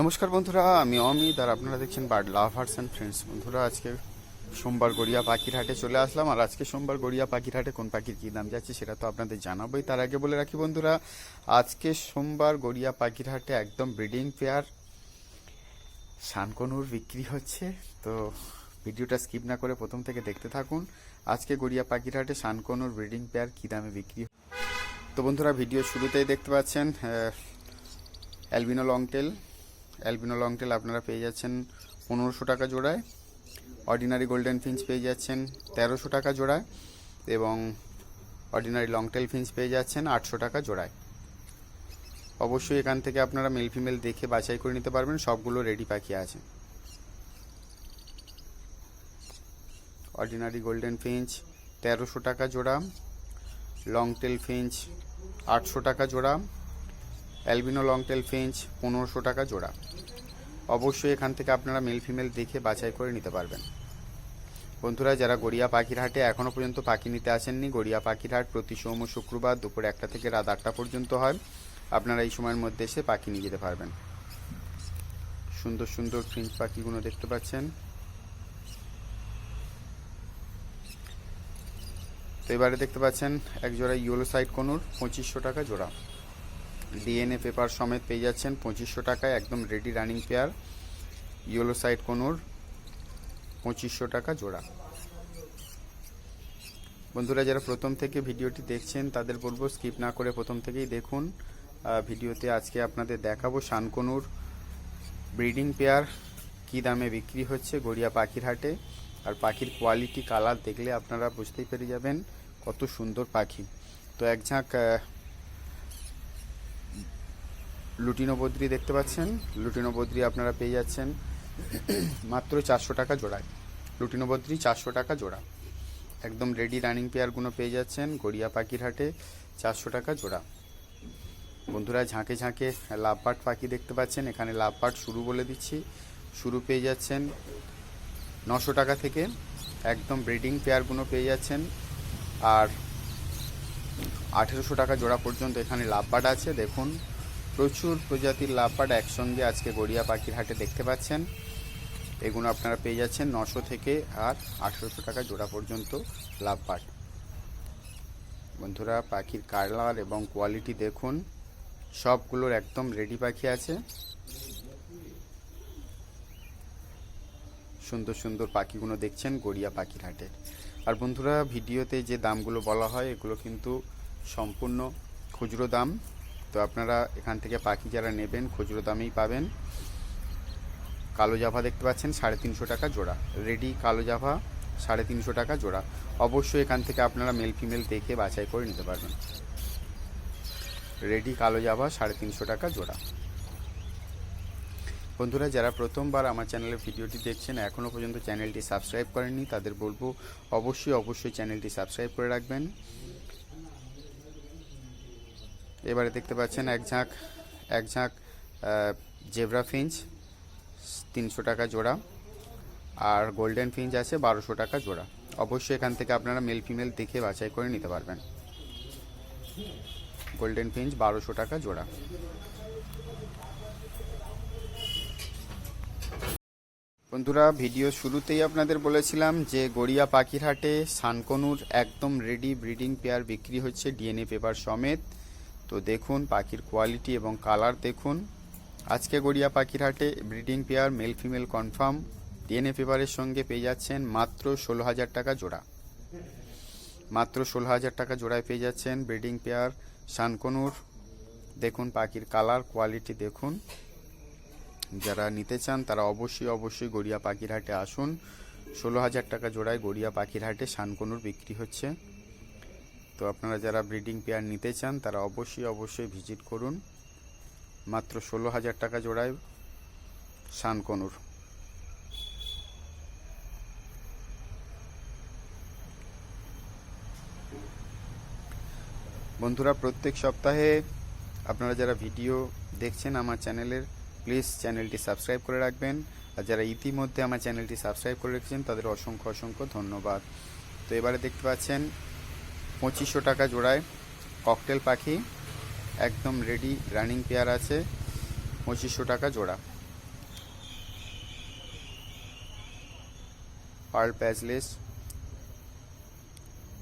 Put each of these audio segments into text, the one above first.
নমস্কার বন্ধুরা, আমি অমিত আর আপনারা দেখছেন বার্ড লাভার্স অ্যান্ড ফ্রেন্ডস বন্ধুরা, আজকে সোমবার গড়িয়া পাখির হাটে চলে আসলাম। আর আজকে সোমবার গড়িয়া পাখির হাটে কোন পাখির কী দাম যাচ্ছে সেটা তো আপনাদের জানাবোই। তার আগে বলে রাখি বন্ধুরা, আজকে সোমবার গড়িয়া পাখির হাটে একদম ব্রিডিং পেয়ার শানকনুর বিক্রি হচ্ছে। তো ভিডিওটা স্কিপ না করে প্রথম থেকে দেখতে থাকুন, আজকে গড়িয়া পাখির হাটে শানকনুর ব্রিডিং পেয়ার কী দামে বিক্রি তো বন্ধুরা ভিডিও শুরুতেই দেখতে পাচ্ছেন অ্যালবিনো লংটেল। অ্যালবিনো লংটেল আপনারা পেয়ে যাচ্ছেন পনেরোশো টাকা জোড়ায়। অর্ডিনারি গোল্ডেন ফিঞ্চ পেয়ে যাচ্ছেন তেরোশো টাকা জোড়ায় এবং অর্ডিনারি লংটেল ফিঞ্চ পেয়ে যাচ্ছেন আটশো টাকা জোড়ায়। অবশ্যই এখান থেকে আপনারা মেল ফিমেল দেখে বাছাই করে নিতে পারবেন, সবগুলো রেডি পাখি আছে। অর্ডিনারি গোল্ডেন ফিঞ্চ তেরোশো টাকা জোড়া। লংটেল ফিঞ্চ আটশো টাকা জোড়া। অ্যালবিনো লং টেল ফেঞ্চ, পনেরোশো টাকা জোড়া। অবশ্যই এখান থেকে আপনারা মেল ফিমেল দেখে বাছাই করে নিতে পারবেন। বন্ধুরা, যারা গড়িয়া পাখির হাটে এখনও পর্যন্ত পাখি নিতে আসেননি, গড়িয়া পাখির হাট প্রতি সোম শুক্রবার দুপুর একটা থেকে রাত আটটা পর্যন্ত হয়। আপনারা এই সময়ের মধ্যে এসে পাখি নিয়ে যেতে পারবেন। সুন্দর সুন্দর ফিঞ্চ পাখিগুলো দেখতে পাচ্ছেন। তো এবারে দেখতে পাচ্ছেন, এক জোড়া ইয়েলো সাইড কনুর, পঁচিশশো টাকা জোড়া। ডিএনএ পেপার সমেত পেয়ে যাচ্ছেন পঁচিশশো টাকায়, একদম ready running pair yellow side conure পঁচিশশো টাকা জোড়া। বন্ধুরা, যারা প্রথম থেকে ভিডিওটি দেখছেন, তাদের বলব স্কিপ না করে প্রথম থেকেই দেখুন। ভিডিওতে আজকে আপনাদের দেখাবো শানকনুর ব্রিডিং পেয়ার কী দামে বিক্রি হচ্ছে গড়িয়া পাখির হাটে আর পাখির কোয়ালিটি কালার দেখলে আপনারা বুঝতেই পেরে যাবেন কত সুন্দর পাখি। তো এক ঝাঁক লুটিনো বদ্রি দেখতে পাচ্ছেন? লুটিনো বদ্রি আপনারা পেয়ে যাচ্ছেন মাত্র চারশো টাকা জোড়ায়। লুটিনো বদ্রি চারশো টাকা জোড়া। একদম রেডি রানিং পেয়ারগুলো পেয়ে যাচ্ছেন গড়িয়া পাখির হাটে চারশো টাকা জোড়া। বন্ধুরা, ঝাঁকে ঝাঁকে লাভপাট পাখি দেখতে পাচ্ছেন। এখানে লাভপাট শুরু বলে দিচ্ছি। শুরু পেয়ে যাচ্ছেন নশো টাকা থেকে। একদম ব্রিডিং পেয়ারগুলো পেয়ে যাচ্ছেন। আর আঠেরোশো টাকা জোড়া পর্যন্ত এখানে লাভপাট আছে। দেখুন প্রচুর প্রজাতির লাভপাট একসঙ্গে আজকে গড়িয়া পাখির হাটে দেখতে পাচ্ছেন। এগুলো আপনারা পেয়ে যাচ্ছেন নশো থেকে আর আঠেরোশো টাকা জোড়া পর্যন্ত লাভপাট বন্ধুরা, পাখির কালার এবং কোয়ালিটি দেখুন। সবগুলোর একদম রেডি পাখি আছে। সুন্দর সুন্দর পাখিগুলো দেখছেন গড়িয়া পাখির হাটে। আর বন্ধুরা, ভিডিওতে যে দামগুলো বলা হয়, এগুলো কিন্তু সম্পূর্ণ খুচরো দাম। তো আপনারা এখান থেকে পাখি যারা নেবেন, খুচরো দামেই পাবেন। কালো জাভা দেখতে পাচ্ছেন, সাড়ে তিনশো টাকা জোড়া। রেডি কালো জাভা, সাড়ে তিনশো টাকা জোড়া। অবশ্যই এখান থেকে আপনারা মেল ফিমেল দেখে বাছাই করে নিতে পারবেন। রেডি কালো জাভা, সাড়ে তিনশো টাকা জোড়া। বন্ধুরা, যারা প্রথমবার আমার চ্যানেলের ভিডিওটি দেখছেন, এখনও পর্যন্ত চ্যানেলটি সাবস্ক্রাইব করেননি, তাদের বলব অবশ্যই অবশ্যই চ্যানেলটি সাবস্ক্রাইব করে রাখবেন। এবারে দেখতে পাচ্ছেন এক ঝাঁক এক ঝাঁক জেব্রা ফিঞ্চ, তিনশো টাকা জোড়া আর গোল্ডেন ফিঞ্চ আছে বারোশো টাকা জোড়া। অবশ্যই এখান থেকে আপনারা মেল ফিমেল দেখে বাছাই করে নিতে পারবেন। গোল্ডেন ফিঞ্চ বারোশো টাকা জোড়া। বন্ধুরা, ভিডিও শুরুতেই আপনাদের বলেছিলাম যে গড়িয়া পাখিরহাটে সানকনুর একদম রেডি ব্রিডিং পেয়ার বিক্রি হচ্ছে ডিএনএ পেপার সমেত। তো দেখুন, পাখির কোয়ালিটি এবং কালার দেখুন। আজকে গড়িয়া পাখির হাটে breeding pair male female confirm DNA পেপারের সঙ্গে পেয়ে যাচ্ছেন মাত্র ষোলো হাজার টাকা জোড়া। মাত্র ষোলো হাজার টাকা জোড়ায় পেয়ে যাচ্ছেন ব্রিডিং পেয়ার সানকনুর দেখুন পাখির কালার কোয়ালিটি দেখুন। যারা নিতে চান তারা অবশ্যই অবশ্যই গড়িয়া পাখির হাটে আসুন। ষোলো হাজার টাকা জোড়ায় গড়িয়া পাখির হাটে শানকনুর বিক্রি হচ্ছে। তো আপনারা যারা ব্রিডিং পেয়ার নিতে চান, তারা অবশ্যই অবশ্যই ভিজিট করুন। মাত্র ষোলো হাজার টাকা জোড়ায় শানকনুর। বন্ধুরা, প্রত্যেক সপ্তাহে আপনারা যারা ভিডিও দেখছেন আমার চ্যানেলের, প্লিজ চ্যানেলটি সাবস্ক্রাইব করে রাখবেন। আর যারা ইতিমধ্যে আমার চ্যানেলটি সাবস্ক্রাইব করে রেখেছেন, তাদের অসংখ্য অসংখ্য ধন্যবাদ। তো এবারে দেখতে পাচ্ছেন পঁচিশশো টাকা জোড়ায় ককটেল পাখি, একদম রেডি রানিং পেয়ার আছে, পঁচিশশো টাকা জোড়া। পার্ল প্যাচলেস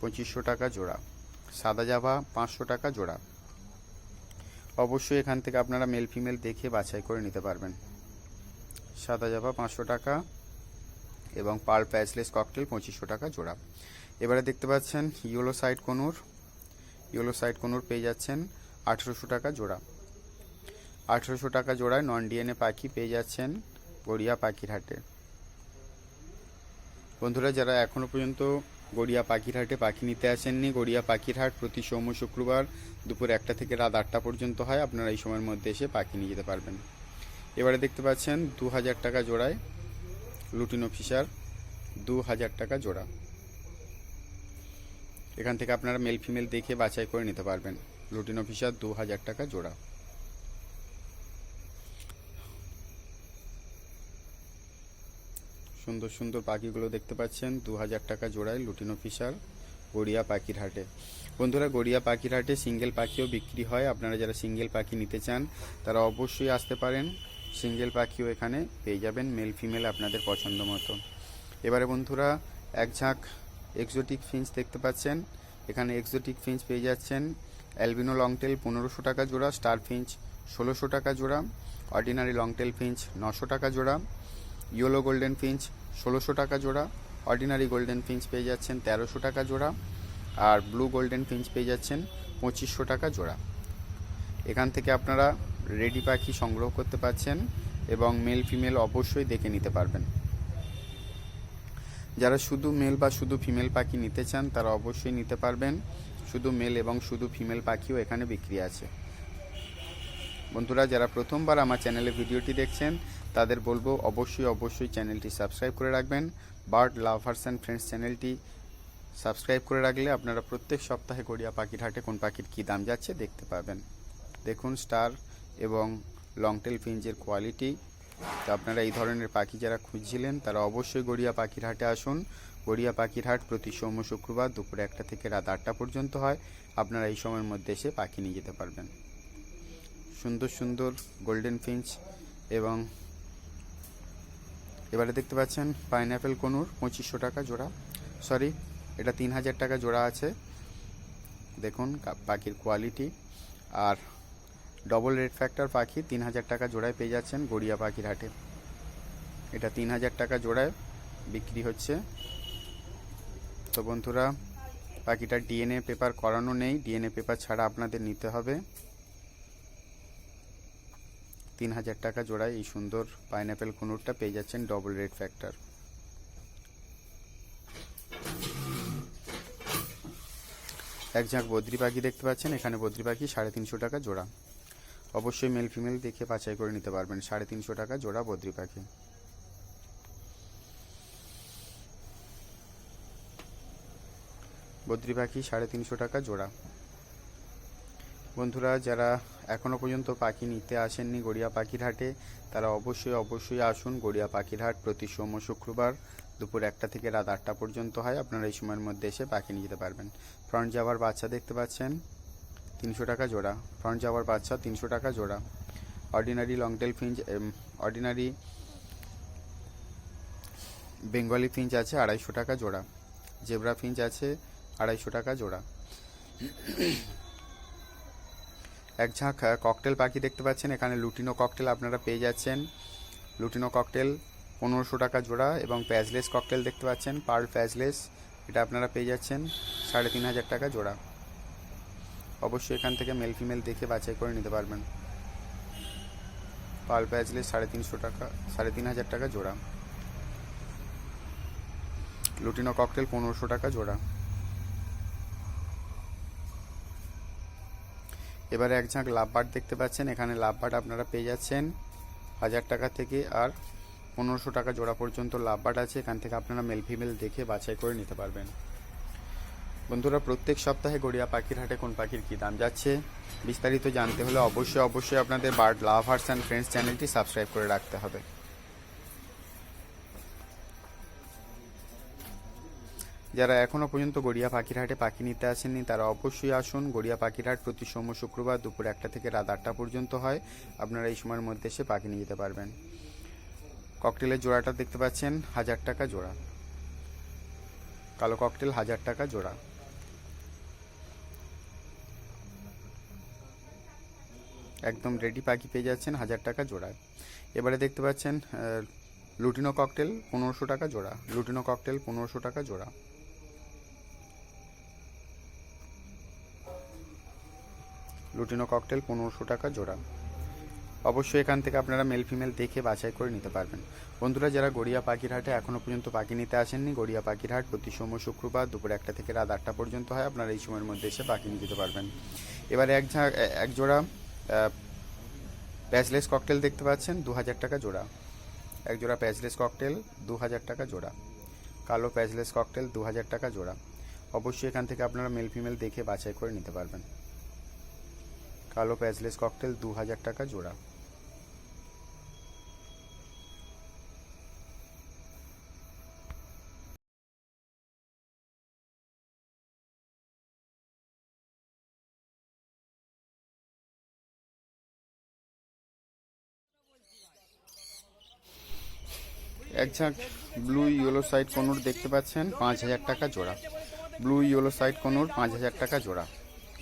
পঁচিশশো টাকা জোড়া। সাদা জাভা পাঁচশো টাকা জোড়া। অবশ্যই এখান থেকে আপনারা মেল ফিমেল দেখে বাছাই করে নিতে পারবেন। সাদা জাভা পাঁচশো টাকা এবং পার প্যাজলেস ককটেল, পঁচিশশো টাকা জোড়া। এবারে দেখতে পাচ্ছেন, yellow side conure, yellow side conure পেয়ে যাচ্ছেন আঠেরোশো টাকা জোড়া। আঠেরোশো টাকা জোড়ায় নন ডিএনএ পাখি পেয়ে যাচ্ছেন গড়িয়া পাখির হাটে। বন্ধুরা, যারা এখনও পর্যন্ত গড়িয়া পাখির হাটে পাখি নিতে আসেননি, গড়িয়া পাখির হাট প্রতি সোম শুক্রবার দুপুর একটা থেকে রাত আটটা পর্যন্ত হয়, আপনারা এই সময়ের মধ্যে এসে পাখি নিয়ে যেতে পারবেন। এবারে দেখতে পাচ্ছেন, দু হাজার টাকা জোড়ায় লুটিনো ফিশার দু হাজার টাকা জোড়া। এখান থেকে আপনারা মেল ফিমেল দেখে বাছাই করে নিতে পারবেন। লুটিনো অফিসার দু হাজার টাকা জোড়া। সুন্দর সুন্দর পাখিগুলো দেখতে পাচ্ছেন দু হাজার টাকা জোড়ায় লুটিন অফিসার গড়িয়া পাখির হাটে। বন্ধুরা, গড়িয়া পাখির হাটে সিঙ্গেল পাখিও বিক্রি হয়। আপনারা যারা সিঙ্গেল পাখি নিতে চান, তারা অবশ্যই আসতে পারেন। সিঙ্গেল পাখিও এখানে পেয়ে যাবেন মেল ফিমেল আপনাদের পছন্দ মতো। এবারে বন্ধুরা, এক ঝাঁক এক্সোটিক ফিঞ্চ দেখতে পাচ্ছেন। এখানে এক্সোটিক ফিঞ্চ পেয়ে যাচ্ছেন। অ্যালবিনো লংটেল পনেরোশো টাকা জোড়া স্টার ফিঞ্চ ষোলোশো টাকা জোড়া অর্ডিনারি লংটেল ফিঞ্চ নশো টাকা জোড়া ইয়েলো গোল্ডেন ফিঞ্চ ষোলোশো টাকা জোড়া অর্ডিনারি গোল্ডেন ফিঞ্চ পেয়ে যাচ্ছেন তেরোশো টাকা জোড়া, আর ব্লু গোল্ডেন ফিঞ্চ পেয়ে যাচ্ছেন পঁচিশশো টাকা জোড়া। এখান থেকে আপনারা রেডি পাখি সংগ্রহ করতে পারছেন এবং মেল ফিমেল অবশ্যই দেখে নিতে পারবেন। যারা শুধু মেল বা শুধু ফিমেল পাখি নিতে চান, তারা অবশ্যই নিতে পারবেন। শুধু মেল এবং শুধু ফিমেল পাখিও এখানে বিক্রি আছে। বন্ধুরা, যারা প্রথমবার আমার চ্যানেলে ভিডিওটি দেখছেন, তাদের বলব অবশ্যই অবশ্যই চ্যানেলটি সাবস্ক্রাইব করে রাখবেন। বার্ড লাভার্স অ্যান্ড ফ্রেন্ডস চ্যানেলটি সাবস্ক্রাইব করে রাখলে আপনারা প্রত্যেক সপ্তাহে গড়িয়া পাখির হাটে কোন পাখির কী দাম যাচ্ছে দেখতে পাবেন। দেখুন স্টার এবং লংটেল ফিঞ্জের কোয়ালিটি তো আপনারা এই ধরনের পাখি যারা খুঁজছিলেন, তারা অবশ্যই গড়িয়া পাখির হাটে আসুন। গড়িয়া পাখির হাট প্রতি সোম শুক্রবার দুপুর একটা থেকে রাত আটটা পর্যন্ত হয়। আপনারা এই সময়ের মধ্যে এসে পাখি নিয়ে যেতে পারবেন। সুন্দর সুন্দর গোল্ডেন ফিঞ্চ এবং এবারে দেখতে পাচ্ছেন পাইনঅ্যাপেল কনুর, পঁচিশশো টাকা জোড়া। সরি এটা তিন হাজার টাকা জোড়া আছে। দেখুন পাখির কোয়ালিটি আর ডবল রেড ফ্যাক্টর পাখি তিন হাজার টাকা জোড়ায় পেয়ে যাচ্ছেন গড়িয়া পাখির হাটে। এটা তিন হাজার টাকা জোড়ায় বিক্রি হচ্ছে। তো বন্ধুরা, পাখিটার ডিএনএ পেপার করানো নেই। ডিএনএ পেপার ছাড়া আপনাদের নিতে হবে। তিন হাজার টাকা জোড়ায় এই সুন্দর পাইনঅ্যাপেল কুনুরটা পেয়ে যাচ্ছেন ডবল রেড ফ্যাক্টর এক ঝাঁক বদ্রি পাখি দেখতে পাচ্ছেন। এখানে বদ্রি পাখি সাড়ে তিনশো টাকা জোড়া। অবশ্যই মেল ফিমেল দেখে বাছাই করে নিতে পারবেন। সাড়ে তিনশো টাকা জোড়া বদ্রি পাখি। বদ্রি পাখি সাড়ে তিনশো টাকা জোড়া। বন্ধুরা, যারা এখনও পর্যন্ত পাখি নিতে আসেননি গড়িয়া পাখির হাটে, তারা অবশ্যই অবশ্যই আসুন গড়িয়া পাখির হাট প্রতি সোম শুক্রবার দুপুর একটা থেকে রাত আটটা পর্যন্ত হয়। আপনারা এই সময়ের মধ্যে এসে পাখি নিয়ে যেতে পারবেন। ফ্রন্ট যাওয়ার বাচ্চা দেখতে পাচ্ছেন। তিনশো টাকা জোড়া ফ্রন্ট যাওয়ার বাচ্চা তিনশো টাকা জোড়া। Ordinary longtail finch ordinary Bengali finch আছে আড়াইশো টাকা জোড়া। জেব্রা ফিঞ্চ আছে আড়াইশো টাকা জোড়া। এক ঝাঁক ককটেল পাখি দেখতে পাচ্ছেন, এখানে লুটিনো ককটেল আপনারা পেয়ে যাচ্ছেন। লুটিনো ককটেল পনেরোশো টাকা জোড়া এবং প্যাজলেস ককটেল দেখতে পাচ্ছেন পার্ল প্যাজলেস এটা আপনারা পেয়ে যাচ্ছেন, সাড়ে তিন হাজার টাকা জোড়া। অবশ্যই এখান থেকে মেল ফিমেল দেখে বাছাই করে নিতে পারবেন। পার্ল প্যাজলেস সাড়ে তিনশো টাকা, সাড়ে তিন হাজার টাকা জোড়া। লুটিনো ককটেল পনেরোশো টাকা জোড়া। এবারে এক ঝাঁক লাভবার্ড দেখতে পাচ্ছেন। এখানে লাভবার্ড আপনারা পেয়ে যাচ্ছেন হাজার টাকা থেকে আর পনেরোশো টাকা জোড়া পর্যন্ত লাভবার্ড আছে। এখান থেকে আপনারা মেল ফিমেল দেখে বাছাই করে নিতে পারবেন। বন্ধুরা, প্রত্যেক সপ্তাহে গড়িয়া পাখির হাটে কোন পাখির কী দাম যাচ্ছে? বিস্তারিত জানতে হলে অবশ্যই অবশ্যই আপনাদের বার্ড লাভার্স অ্যান্ড ফ্রেন্ডস চ্যানেলটি সাবস্ক্রাইব করে রাখতে হবে। যারা এখনও পর্যন্ত গড়িয়া পাখির হাটে পাখি নিতে আসেননি, তারা অবশ্যই আসুন। গড়িয়া পাখির হাট প্রতি সোম শুক্রবার দুপুর একটা থেকে রাত আটটা পর্যন্ত হয়। আপনারা এই সময়ের মধ্যে এসে পাখি নিয়ে যেতে পারবেন। ককটেলের জোড়াটা দেখতে পাচ্ছেন, হাজার টাকা জোড়া। কালো ককটেল, হাজার টাকা জোড়া। একদম রেডি পাখি পেয়ে যাচ্ছেন হাজার টাকা জোড়ায় এবারে দেখতে পাচ্ছেন লুটিনো ককটেল পনেরোশো টাকা জোড়া। লুটিনো ককটেল পনেরোশো টাকা জোড়া। লুটিনো ককটেল পনেরোশো টাকা জোড়া। অবশ্যই এখান থেকে আপনারা মেল ফিমেল দেখে বাছাই করে নিতে পারবেন। বন্ধুরা, যারা গড়িয়া পাখির হাটে এখনও পর্যন্ত পাখি নিতে আসেননি, গড়িয়া পাখির হাট প্রতি সোম শুক্রবার দুপুর একটা থেকে রাত আটটা পর্যন্ত হয়। আপনারা এই সময়ের মধ্যে এসে পাখি নিয়ে যেতে পারবেন। এবারে এক ঝাঁক এক জোড়া প্যাচলেস ককটেল দেখতে পাচ্ছেন দু হাজার টাকা জোড়া। এক জোড়া প্যাচলেস ককটেল দু হাজার টাকা জোড়া। কালো প্যাচলেস ককটেল দু হাজার টাকা জোড়া। অবশ্যই এখান থেকে আপনারা মেল ফিমেল দেখে বাছাই করে নিতে পারবেন। কালো প্যাচলেস ককটেল দু হাজার টাকা জোড়া। এক ব্লু ইয়েলো সাইড কনুর দেখতে পাচ্ছেন, পাঁচ হাজার টাকা জোড়া। ব্লু ইয়েলো সাইড কনুর পাঁচ হাজার টাকা জোড়া।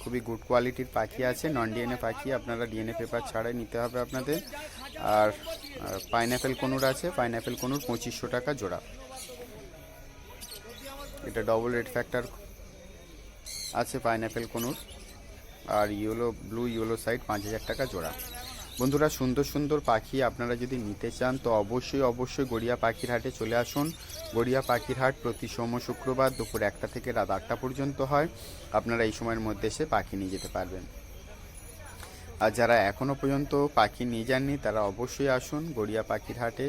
খুবই গুড কোয়ালিটির পাখি আছে নন ডিএনএ পাখি, আপনারা ডিএনএ পেপার ছাড়াই নিতে হবে আপনাদের। আর পাইনঅ্যাপেল কনুর আছে পাইনঅ্যাপেল কনুর পঁচিশশো টাকা জোড়া। এটা ডবল রেড ফ্যাক্টর আছে পাইনঅ্যাপেল কনুর আর ইয়েলো ব্লু ইয়েলো সাইড পাঁচ হাজার টাকা জোড়া। বন্ধুরা, সুন্দর সুন্দর পাখি আপনারা যদি নিতে চান, তো অবশ্যই অবশ্যই গড়িয়া পাখির হাটে চলে আসুন। গড়িয়া পাখির হাট প্রতি সোম শুক্রবার দুপুর একটা থেকে রাত আটটা পর্যন্ত হয়। আপনারা এই সময়ের মধ্যে এসে পাখি নিয়ে যেতে পারবেন। আর যারা এখনও পর্যন্ত পাখি নিয়ে যাননি, তারা অবশ্যই আসুন গড়িয়া পাখির হাটে।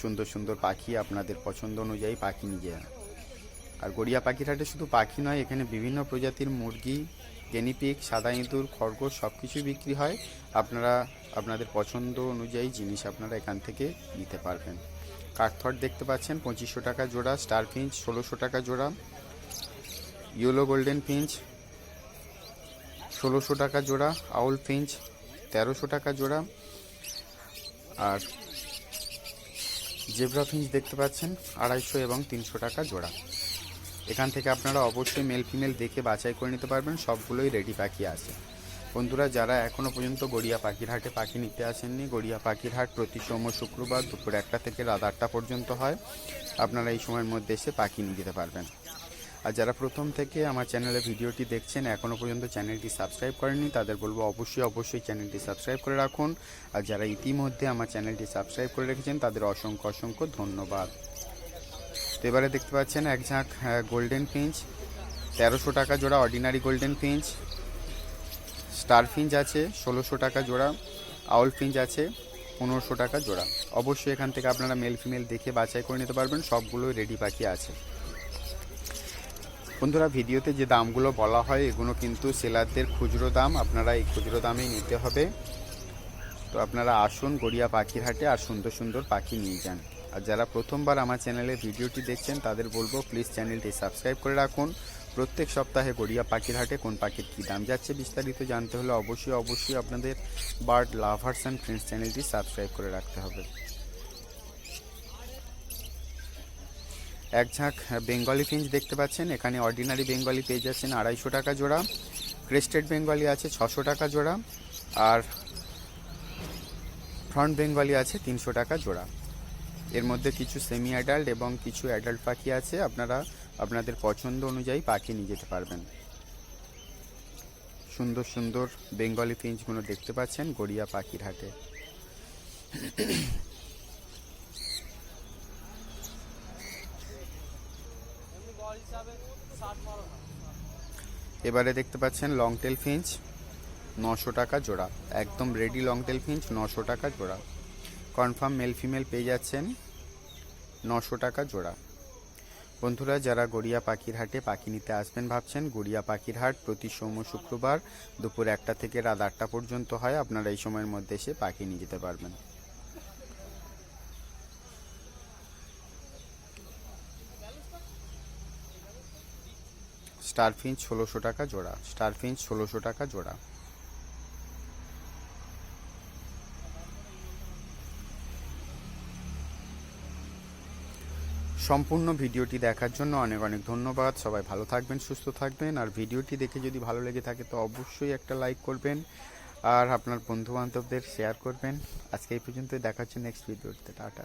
সুন্দর সুন্দর পাখি আপনাদের পছন্দ অনুযায়ী পাখি নিয়ে যান। আর গড়িয়া পাখির হাটে শুধু পাখি নয়, এখানে বিভিন্ন প্রজাতির মুরগি গেনিপিক সাদা ইঁদুর, খরগোশ সব কিছুই বিক্রি হয়। আপনারা, আপনাদের পছন্দ অনুযায়ী জিনিস আপনারা এখান থেকে নিতে পারবেন। কাঠথট দেখতে পাচ্ছেন, পঁচিশশো টাকা জোড়া, স্টার ফিঞ্চ, ষোলোশো টাকা জোড়া। ইয়েলো গোল্ডেন ফিঞ্চ, ষোলোশো টাকা জোড়া। আউল ফিঞ্চ, তেরোশো টাকা জোড়া। আর জেব্রা ফিঞ্চ দেখতে পাচ্ছেন, আড়াইশো এবং তিনশো টাকা জোড়া। এখান থেকে আপনারা অবশ্যই মেল ফিমেল দেখে বাছাই করে নিতে পারবেন, সবগুলোই রেডি পাখি আছে। বন্ধুরা, যারা এখনও পর্যন্ত গড়িয়া পাখির হাটে পাখি নিতে আসেননি, গড়িয়া পাখির হাট প্রতি সোম শুক্রবার দুপুর একটা থেকে রাত আটটা পর্যন্ত হয়। আপনারা এই সময়ের মধ্যে এসে পাখি নিয়ে যেতে পারবেন। আর যারা প্রথম থেকে আমার চ্যানেলে ভিডিওটি দেখছেন এখনও পর্যন্ত চ্যানেলটি সাবস্ক্রাইব করেননি, তাদের বলব অবশ্যই অবশ্যই চ্যানেলটি সাবস্ক্রাইব করে রাখুন। আর যারা ইতিমধ্যে আমার চ্যানেলটি সাবস্ক্রাইব করে রেখেছেন, তাদের অসংখ্য অসংখ্য ধন্যবাদ। তো এবারে দেখতে পাচ্ছেন এক ঝাঁক গোল্ডেন ফিঞ্চ তেরোশো টাকা জোড়া ordinary golden finch star finch আছে, ষোলোশো টাকা জোড়া আউল ফিঞ্চ আছে, পনেরোশো টাকা জোড়া। অবশ্যই এখান থেকে আপনারা মেল ফিমেল দেখে বাছাই করে নিতে পারবেন সবগুলোই রেডি পাখি আছে। বন্ধুরা, ভিডিওতে যে দামগুলো বলা হয়, এগুলো কিন্তু সেলারদের খুচরো দাম, আপনারা এই খুচরো দামেই নিতে হবে। তো আপনারা আসুন গড়িয়া পাখির হাটে আর সুন্দর সুন্দর পাখি নিয়ে যান। আর যারা প্রথমবার আমার চ্যানেলে ভিডিওটি দেখছেন, তাদের বলব প্লিজ চ্যানেলটি সাবস্ক্রাইব করে রাখুন। প্রত্যেক সপ্তাহে গড়িয়া পাখির হাটে কোন পাখির কী দাম যাচ্ছে বিস্তারিত জানতে হলে অবশ্যই অবশ্যই আপনাদের বার্ড লাভার্স অ্যান্ড ফ্রেন্ডস চ্যানেলটি সাবস্ক্রাইব করে রাখতে হবে। এক ঝাঁক বেঙ্গলি ফিঞ্চ দেখতে পাচ্ছেন। এখানে অর্ডিনারি বেঙ্গলি পেয়ে যাচ্ছেন আড়াইশো টাকা জোড়া। ক্রেস্টেড বেঙ্গলি আছে, ছশো টাকা জোড়া। আর ফ্রন্ট বেঙ্গলি আছে, তিনশো টাকা জোড়া। এর মধ্যে কিছু সেমি অ্যাডাল্ট এবং কিছু অ্যাডাল্ট পাখি আছে। আপনারা আপনাদের পছন্দ অনুযায়ী পাখি নিয়ে যেতে পারবেন। সুন্দর সুন্দর বেঙ্গলি ফিঞ্চগুলো দেখতে পাচ্ছেন গড়িয়া পাখির হাটে। এবারে দেখতে পাচ্ছেন লং টেল ফিঞ্চ নশো টাকা জোড়া। একদম রেডি লং টেল ফিঞ্চ নশো টাকা জোড়া। কনফার্ম মেল ফিমেল পেয়ে যাচ্ছেন নশো টাকা জোড়া। বন্ধুরা, যারা গড়িয়া পাখির হাটে পাখি নিতে আসবেন ভাবছেন, গড়িয়া পাখির হাট প্রতি সোম শুক্রবার দুপুর একটা থেকে রাত আটটা পর্যন্ত হয়। আপনারা এই সময়ের মধ্যে এসে পাখি নিয়ে যেতে পারবেন। স্টার ফিঞ্চ ষোলোশো টাকা জোড়া। স্টার ফিঞ্চ ষোলোশো টাকা জোড়া। সম্পূর্ণ ভিডিওটি দেখার জন্য অনেক অনেক ধন্যবাদ। সবাই ভালো থাকবেন, সুস্থ থাকবেন। আর ভিডিওটি দেখে যদি ভালো লেগে থাকে, তো অবশ্যই একটা লাইক করবেন। আর আপনার বন্ধুবান্ধবদের শেয়ার করবেন। আজকে এই পর্যন্ত দেখার জন্য নেক্সট ভিডিওতে। টাটা।